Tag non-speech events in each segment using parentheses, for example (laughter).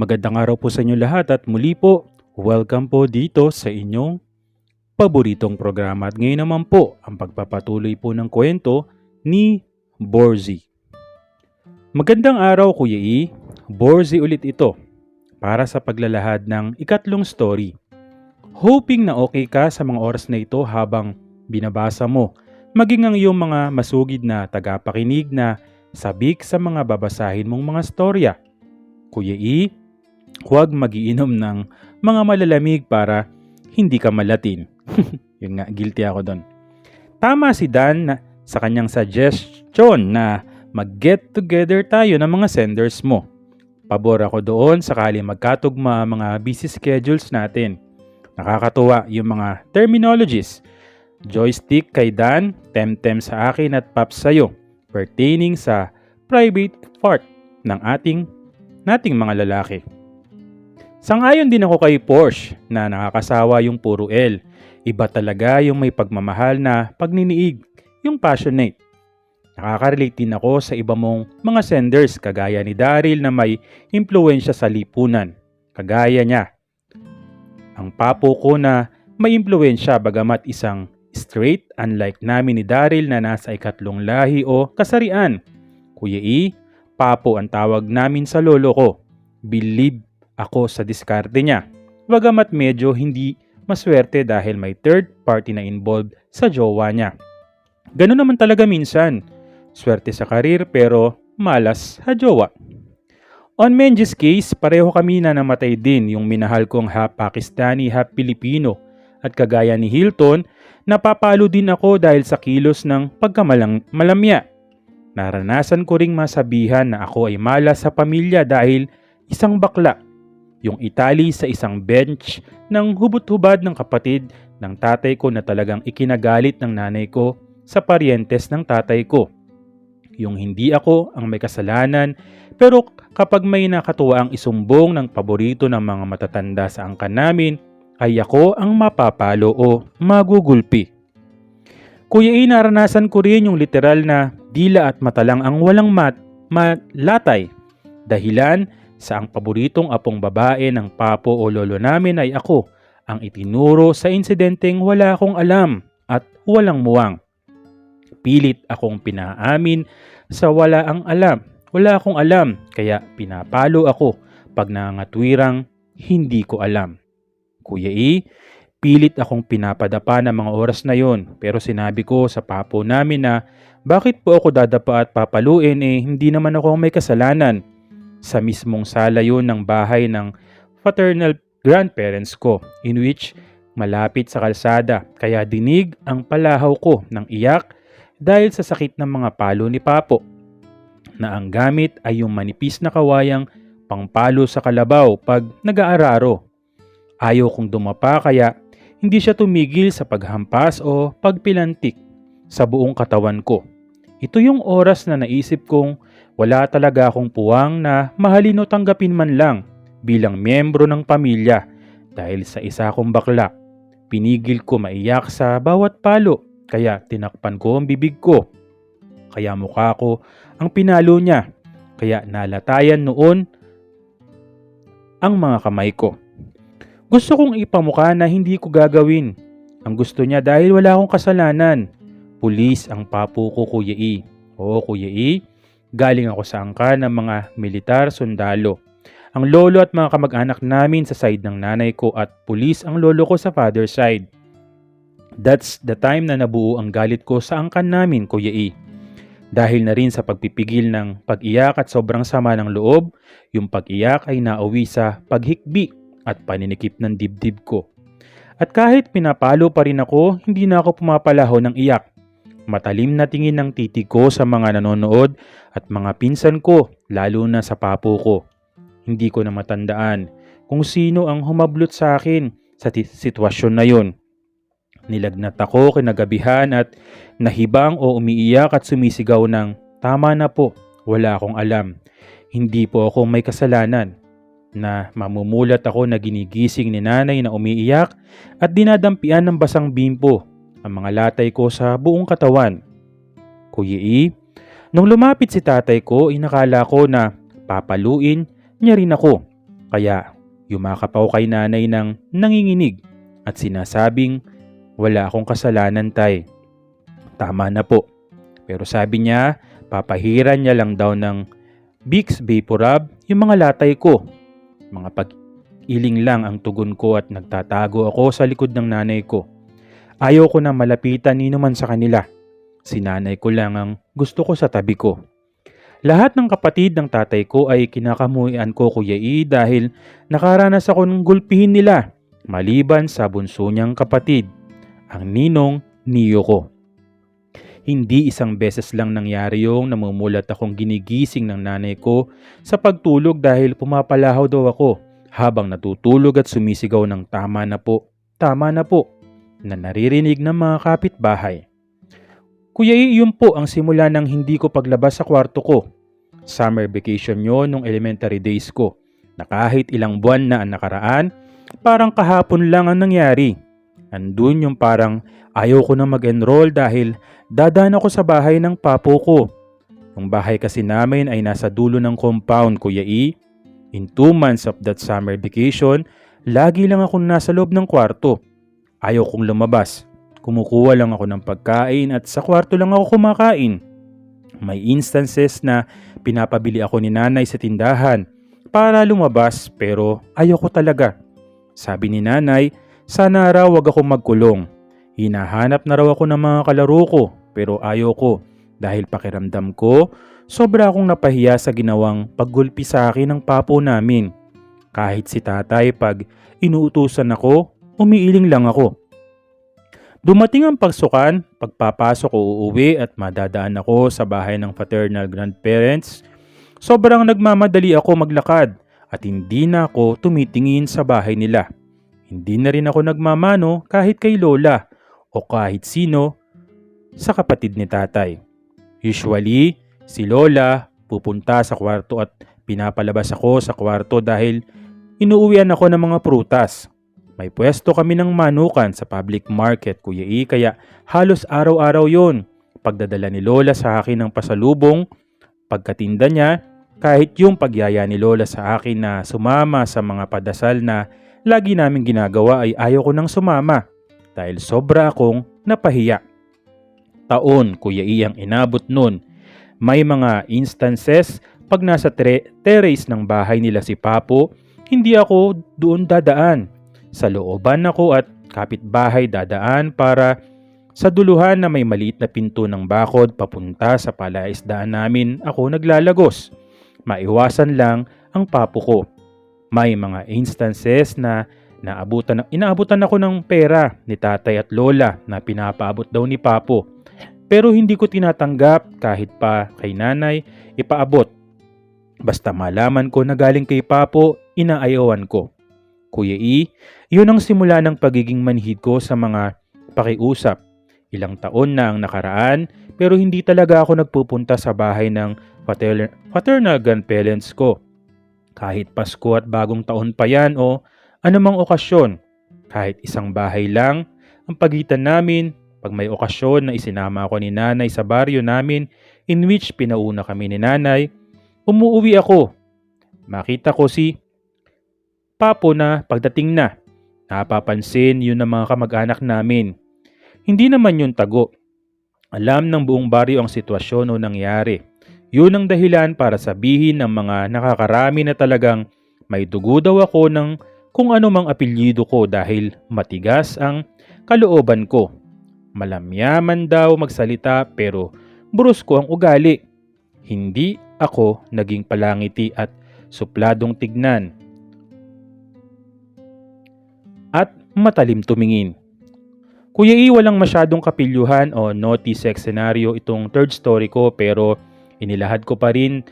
Magandang araw po sa inyo lahat at muli po, welcome po dito sa inyong paboritong programa. At ngayon naman po, ang pagpapatuloy po ng kwento ni Borzi. Magandang araw Kuya E, Borzi ulit ito para sa paglalahad ng ikatlong story. Hoping na okay ka sa mga oras na ito habang binabasa mo, maging ang iyong mga masugid na tagapakinig na sabik sa mga babasahin mong mga storya. Kuya E, huwag magiinom ng mga malalamig para hindi ka malatin. (laughs) Yun nga, guilty ako doon. Tama si Dan na, sa kanyang suggestion na mag-get together tayo ng mga senders mo. Pabor ako doon sakali magkatugma mga busy schedules natin. Nakakatuwa yung mga terminologies. Joystick kay Dan, temtem sa akin at pap sa'yo pertaining sa private part ng ating nating mga lalaki. Sangayon din ako kay Porsche na nakakasawa yung puro L. Iba talaga yung may pagmamahal na pagniniig, yung passionate. Nakaka-relate din ako sa iba mong mga senders kagaya ni Daryl na may impluensya sa lipunan. Kagaya niya. Ang papo ko na may impluensya bagamat isang straight unlike namin ni Daryl na nasa ikatlong lahi o kasarian. Kuya E, papo ang tawag namin sa lolo ko. Believe ako sa diskarte niya. Bagamat medyo hindi maswerte dahil may third party na involved sa jowa niya. Ganun naman talaga minsan. Swerte sa karir pero malas sa jowa. On Menji's case, pareho kami na namatay din yung minahal kong half Pakistani, half Pilipino. At kagaya ni Hilton, napapalo din ako dahil sa kilos ng pagkamalang malamya. Naranasan ko ring masabihan na ako ay malas sa pamilya dahil isang bakla. Yung itali sa isang bench ng hubot-hubad ng kapatid ng tatay ko na talagang ikinagalit ng nanay ko sa parientes ng tatay ko. Yung hindi ako ang may kasalanan pero kapag may nakatuwa ang isumbong ng paborito ng mga matatanda sa angkan namin, ay ako ang mapapalo o magugulpi. Kuya E, naranasan ko rin yung literal na dila at mata lang ang walang mat, malatay. Dahilan sa ang paboritong apong babae ng papo o lolo namin ay ako ang itinuro sa insidenteng wala akong alam at walang muwang. Pilit akong pinaamin sa wala ang alam. Wala akong alam kaya pinapalo ako pag nangatwirang hindi ko alam. Kuya E, pilit akong pinapadapa ng mga oras na yon pero sinabi ko sa papo namin na bakit po ako dadapa at papaluin eh hindi naman ako may kasalanan. Sa mismong sala yun ng bahay ng paternal grandparents ko in which malapit sa kalsada kaya dinig ang palahaw ko ng iyak dahil sa sakit ng mga palo ni Papo na ang gamit ay yung manipis na kawayang pangpalo sa kalabaw pag nag-aararo. Ayaw kong dumapa kaya hindi siya tumigil sa paghampas o pagpilantik sa buong katawan ko. Ito yung oras na naisip kong wala talaga akong puwang na mahalin o tanggapin man lang bilang miyembro ng pamilya dahil sa isa kong bakla. Pinigil ko maiyak sa bawat palo kaya tinakpan ko ang bibig ko. Kaya mukha ko ang pinalo niya kaya nalatayan noon ang mga kamay ko. Gusto kong ipamukha na hindi ko gagawin. Ang gusto niya dahil wala akong kasalanan. Pulis ang papo ko Kuya E. Oo Kuya E, galing ako sa angka ng mga militar sundalo. Ang lolo at mga kamag-anak namin sa side ng nanay ko at pulis ang lolo ko sa father side. That's the time na nabuo ang galit ko sa angkan namin Kuya E. Dahil na rin sa pagpipigil ng pag-iyak at sobrang sama ng loob, yung pag-iyak ay nauwi sa paghikbi at paninikip ng dibdib ko. At kahit pinapalo pa rin ako, hindi na ako pumapalaho ng iyak. Matalim na tingin ng titig ko sa mga nanonood at mga pinsan ko, lalo na sa papo ko. Hindi ko na matandaan kung sino ang humablot sa akin sa sitwasyon na yun. Nilagnat ako kinagabihan at nahibang o umiiyak at sumisigaw ng tama na po, wala akong alam. Hindi po ako may kasalanan na mamumulat ako na ginigising ni nanay na umiiyak at dinadampian ng basang bimpo ang mga latay ko sa buong katawan. Kuya E, nung lumapit si tatay ko, inakala ko na papaluin niya rin ako. Kaya yumakap ako kay nanay ng nanginginig at sinasabing wala akong kasalanan tay. Tama na po. Pero sabi niya, papahiran niya lang daw ng Vicks Vaporub yung mga latay ko. Mga pag-iling lang ang tugon ko at nagtatago ako sa likod ng nanay ko. Ayaw ko na malapitan ni naman sa kanila. Si nanay ko lang ang gusto ko sa tabi ko. Lahat ng kapatid ng tatay ko ay kinakamuhian ko kuya E dahil nakaranas ako ng gulpihin nila maliban sa bunso niyang kapatid, ang ninong niyo ko. Hindi isang beses lang nangyari yung namumulat akong ginigising ng nanay ko sa pagtulog dahil pumapalahaw daw ako habang natutulog at sumisigaw ng tama na po, tama na po, na naririnig ng mga kapitbahay. Kuya yun po ang simula ng hindi ko paglabas sa kwarto ko. Summer vacation yon nung elementary days ko na kahit ilang buwan na ang nakaraan, parang kahapon lang ang nangyari. Andun yung parang ayaw ko na mag-enroll dahil dadaan ako sa bahay ng papo ko. Yung bahay kasi namin ay nasa dulo ng compound, Kuya E. In two months of that summer vacation, lagi lang akong nasa loob ng kwarto. Ayaw kong lumabas. Kumukuha lang ako ng pagkain at sa kwarto lang ako kumakain. May instances na pinapabili ako ni nanay sa tindahan para lumabas pero ayoko talaga. Sabi ni nanay, sana raw wag ako magkulong. Hinahanap na raw ako ng mga kalaro ko pero ayoko dahil pakiramdam ko sobra akong napahiya sa ginawang paggulpi sa akin ng papo namin. Kahit si tatay pag inuutusan ako, umiiling lang ako. Dumating ang pagsukan, pagpapasok o uuwi at madadaan ako sa bahay ng paternal grandparents. Sobrang nagmamadali ako maglakad at hindi na ako tumitingin sa bahay nila. Hindi na rin ako nagmamano kahit kay lola o kahit sino sa kapatid ni tatay. Usually, si lola pupunta sa kwarto at pinapalabas ako sa kwarto dahil inuuwian ako ng mga prutas. May pwesto kami ng manukan sa public market, Kuya E, kaya halos araw-araw yon. Pagdadala ni Lola sa akin ng pasalubong, pagkatinda niya, kahit yung pagyaya ni Lola sa akin na sumama sa mga padasal na lagi namin ginagawa ay ayaw ko nang sumama dahil sobra akong napahiya. Taon, Kuya E, ang inabot nun. May mga instances pag nasa tre- terrace ng bahay nila si Papo, hindi ako doon dadaan sa looban ako at kapitbahay dadaan para sa duluhan na may maliit na pinto ng bakod papunta sa palaisdaan namin ako naglalagos. Maiwasan lang ang papo ko. May mga instances na naabutan, inaabutan ako ng pera ni tatay at lola na pinapaabot daw ni papo. Pero hindi ko tinatanggap kahit pa kay nanay ipaabot. Basta malaman ko na galing kay papo, inaayawan ko. Kuya E, yun ang simula ng pagiging manhid ko sa mga pakiusap. Ilang taon na ang nakaraan pero hindi talaga ako nagpupunta sa bahay ng pater- paternal grandparents ko. Kahit Pasko at bagong taon pa yan o anumang okasyon. Kahit isang bahay lang, ang pagitan namin pag may okasyon na isinama ako ni nanay sa baryo namin in which pinauna kami ni nanay, umuwi ako. Makita ko si papo na pagdating na. Napapansin yun ng mga kamag-anak namin. Hindi naman yun tago. Alam ng buong baryo ang sitwasyon o nangyari. Yun ang dahilan para sabihin ng mga nakakarami na talagang may dugo daw ako ng kung ano mang apelyido ko dahil matigas ang kalooban ko. Malamyaman daw magsalita pero brusko ang ugali. Hindi ako naging palangiti at supladong tignan at matalim tumingin. Kuya E, walang masyadong kapilyuhan o naughty sex scenario itong third story ko pero inilahad ko pa rin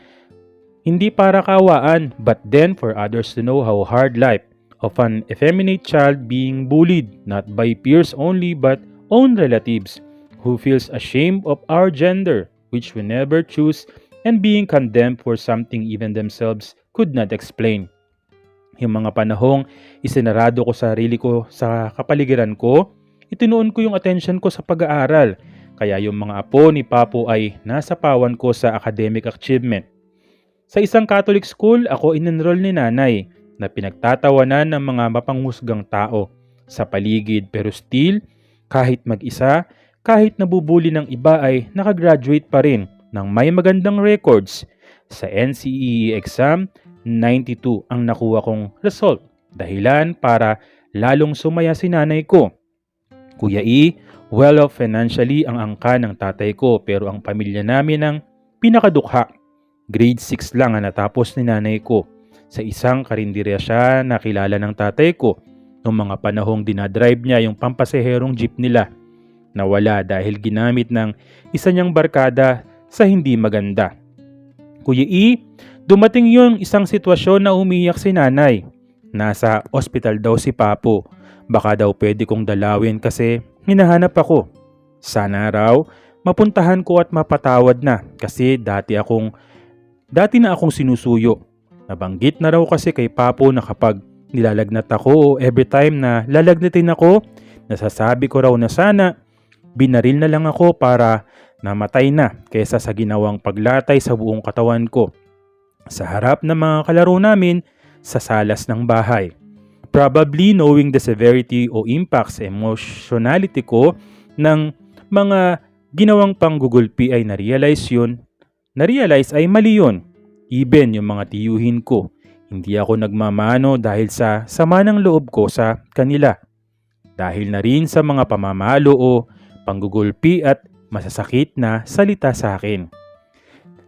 hindi para kawaan but then for others to know how hard life of an effeminate child being bullied not by peers only but own relatives who feels ashamed of our gender which we never choose and being condemned for something even themselves could not explain. Yung mga panahong isinarado ko sarili ko sa kapaligiran ko, itinuon ko yung attention ko sa pag-aaral. Kaya yung mga apo ni Papo ay nasa pawan ko sa academic achievement. Sa isang Catholic school, ako in-enroll ni nanay. na pinagtatawanan ng mga mapanghusgang tao sa paligid pero still, kahit mag-isa, kahit nabubuli ng iba ay nakagraduate pa rin ng may magandang records. Sa NCEE exam, 92 ang nakuha kong result. Dahilan para lalong sumaya si nanay ko. Kuya E, well off financially ang angka ng tatay ko pero ang pamilya namin ang pinakadukha. Grade 6 lang ang natapos ni nanay ko. Sa isang karinderya siya nakilala ng tatay ko noong mga panahong dinadrive niya yung pampaseherong jeep nila. Nawala dahil ginamit ng isa niyang barkada sa hindi maganda. Kuya E, dumating yung isang sitwasyon na umiyak si nanay. Nasa ospital daw si Papo. Baka daw pwede kong dalawin kasi hinahanap ako. Sana raw mapuntahan ko at mapatawad na kasi dati akong dati na akong sinusuyo. Nabanggit na raw kasi kay Papo na kapag nilalagnat ako o every time na lalagnatin ako, nasasabi ko raw na sana binaril na lang ako para namatay na kaysa sa ginawang paglatay sa buong katawan ko. Sa harap ng mga kalaro namin sa salas ng bahay. Probably knowing the severity o impact sa emotionality ko ng mga ginawang panggugulpi ay na-realize yun. Na-realize ay mali yun. Even yung mga tiyuhin ko. Hindi ako nagmamano dahil sa sama ng loob ko sa kanila. Dahil na rin sa mga pamamalo o panggugulpi at masasakit na salita sa akin.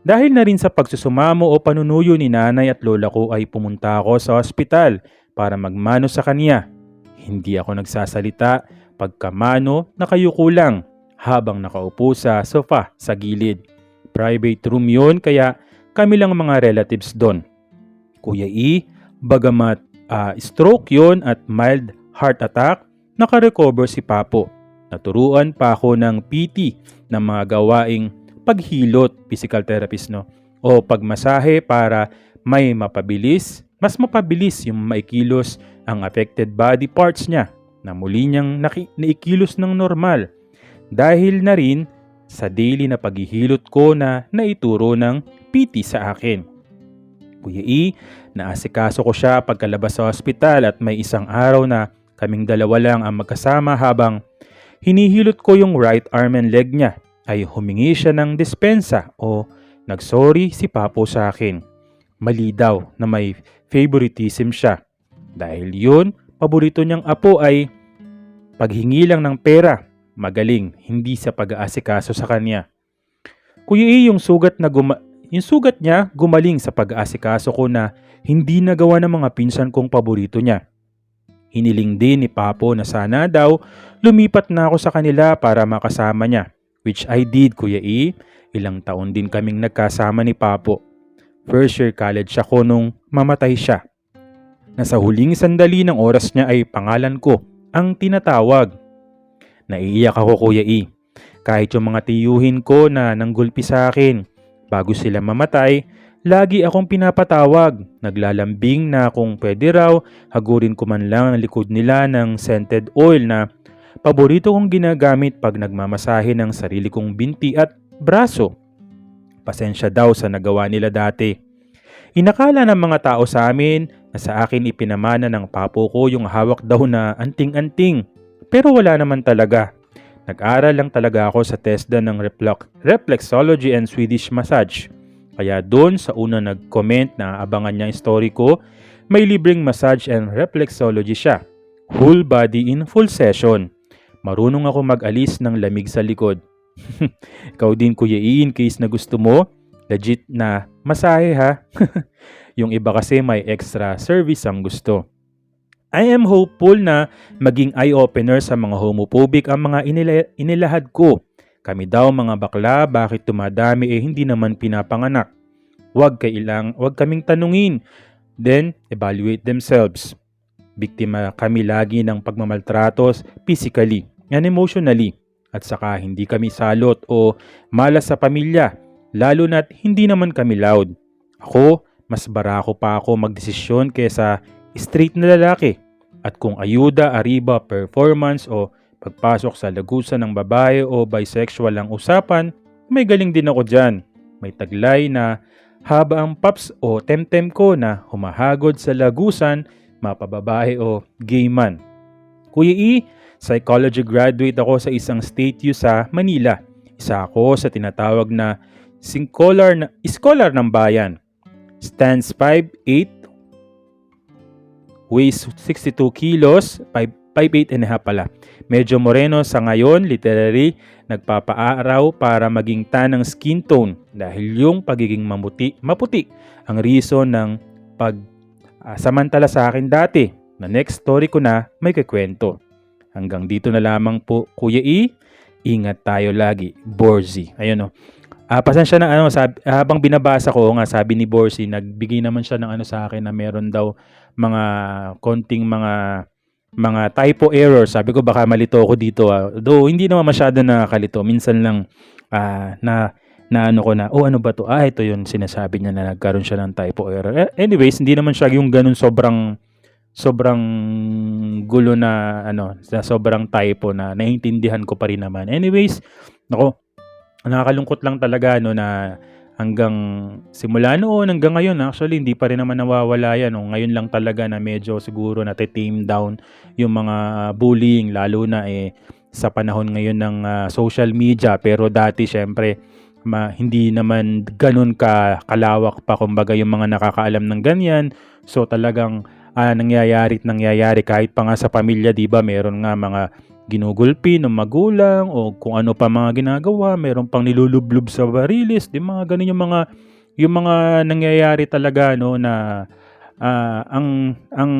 Dahil na rin sa pagsusumamo o panunuyo ni nanay at lola ko ay pumunta ako sa ospital para magmano sa kanya. Hindi ako nagsasalita pagkamano nakayuko lang habang nakaupo sa sofa sa gilid. Private room yon kaya kami lang mga relatives doon. Kuya E, bagamat ah, stroke yon at mild heart attack, nakarecover si Papo. Naturuan pa ako ng PT ng mga gawaing paghilot, physical therapist no, o pagmasahe para may mapabilis, mas mapabilis yung maikilos ang affected body parts niya na muli niyang naikilos ng normal. Dahil na rin sa daily na paghihilot ko na naituro ng PT sa akin. Kuya E, naasikaso ko siya pagkalabas sa ospital at may isang araw na kaming dalawa lang ang magkasama habang hinihilot ko yung right arm and leg niya ay humingi siya ng dispensa o nagsorry si Papo sa akin. Mali daw na may favoritism siya. Dahil yun, paborito niyang apo ay paghingi lang ng pera. Magaling, hindi sa pag-aasikaso sa kanya. Kuya E, yung sugat na guma- yung sugat niya gumaling sa pag-aasikaso ko na hindi nagawa ng mga pinsan kong paborito niya. Hiniling din ni Papo na sana daw lumipat na ako sa kanila para makasama niya. Which I did, Kuya E. Ilang taon din kaming nagkasama ni Papo. First year college ako nung mamatay siya. Nasa huling sandali ng oras niya ay pangalan ko, ang tinatawag. Naiiyak ako, Kuya E. Kahit yung mga tiyuhin ko na nanggulpi sa akin, bago sila mamatay, lagi akong pinapatawag. Naglalambing na kung pwede raw, hagurin ko man lang ang likod nila ng scented oil na paborito kong ginagamit pag nagmamasahe ng sarili kong binti at braso. Pasensya daw sa nagawa nila dati. Inakala ng mga tao sa amin na sa akin ipinamana ng papo ko yung hawak daw na anting-anting. Pero wala naman talaga. Nag-aral lang talaga ako sa TESDA ng Reflex- Reflexology and Swedish Massage. Kaya doon sa una nag-comment na abangan niya ang story ko, may libreng massage and reflexology siya. Whole body in full session. Marunong ako mag-alis ng lamig sa likod. (laughs) Ikaw din kuya E, in case na gusto mo, legit na masahe ha. (laughs) yung iba kasi may extra service ang gusto. I am hopeful na maging eye-opener sa mga homophobic ang mga inila- inilahad ko. Kami daw mga bakla, bakit tumadami eh hindi naman pinapanganak. Huwag kailang, huwag kaming tanungin. Then, evaluate themselves. Biktima kami lagi ng pagmamaltratos physically and emotionally. At saka hindi kami salot o malas sa pamilya, lalo na't hindi naman kami loud. Ako, mas barako pa ako magdesisyon kesa straight na lalaki. At kung ayuda, ariba, performance o pagpasok sa lagusan ng babae o bisexual ang usapan, may galing din ako dyan. May taglay na haba ang paps o temtem ko na humahagod sa lagusan, mapababae o gay man. Kuya E, psychology graduate ako sa isang state U sa Manila. Isa ako sa tinatawag na scholar, na, scholar ng bayan. Stands 5'8", weighs 62 kilos, 5, 5'8 and a half pala. Medyo moreno sa ngayon, literally, nagpapaaraw para maging tan ng skin tone dahil yung pagiging mamuti, maputi ang reason ng pag ah, samantala sa akin dati na next story ko na may kikwento. Hanggang dito na lamang po, Kuya E. Ingat tayo lagi. Borzi. Ayun o. Ah, pasensya na ano, sabi, habang binabasa ko nga sabi ni Borzi, nagbigay naman siya ng ano sa akin na meron daw mga konting mga mga typo error. Sabi ko baka malito ako dito. ah. Though hindi naman masyado nakakalito. Minsan lang ah, na na ano ko na, oh ano ba to? Ah, ito yung sinasabi niya na nagkaroon siya ng typo error. Eh, Anyways, hindi naman siya yung ganun sobrang sobrang gulo na ano, na sobrang typo na naiintindihan ko pa rin naman. Anyways, nako, nakakalungkot lang talaga no na hanggang simula noon hanggang ngayon actually hindi pa rin naman nawawala yan no? ngayon lang talaga na medyo siguro na tame down yung mga bullying lalo na eh sa panahon ngayon ng ah, social media pero dati syempre ma, hindi naman ganun ka kalawak pa kumbaga yung mga nakakaalam ng ganyan so talagang ah, nangyayari at nangyayari kahit pa nga sa pamilya 'di ba meron nga mga ginugulpi ng magulang o kung ano pa mga ginagawa, meron pang nilulublob sa barilis, di mga ganun yung mga yung mga nangyayari talaga no na ah, ang ang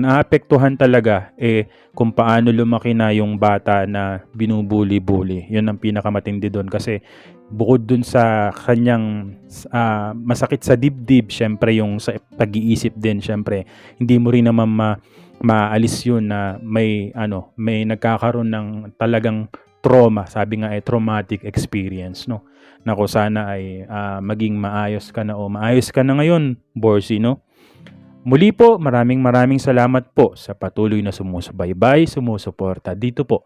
naapektuhan talaga eh kung paano lumaki na yung bata na binubuli-buli. Yun ang pinakamatindi doon kasi bukod dun sa kanyang ah, masakit sa dibdib, syempre yung sa pag-iisip din, syempre hindi mo rin naman ma maalis yun na may ano may nagkakaroon ng talagang trauma. Sabi nga ay traumatic experience no? Nako sana ay ah, maging maayos ka na o maayos ka na ngayon Borsi no? Muli po maraming maraming salamat po sa patuloy na sumusubaybay sumusuporta dito po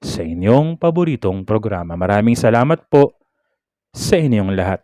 sa inyong paboritong programa. Maraming salamat po sa inyong lahat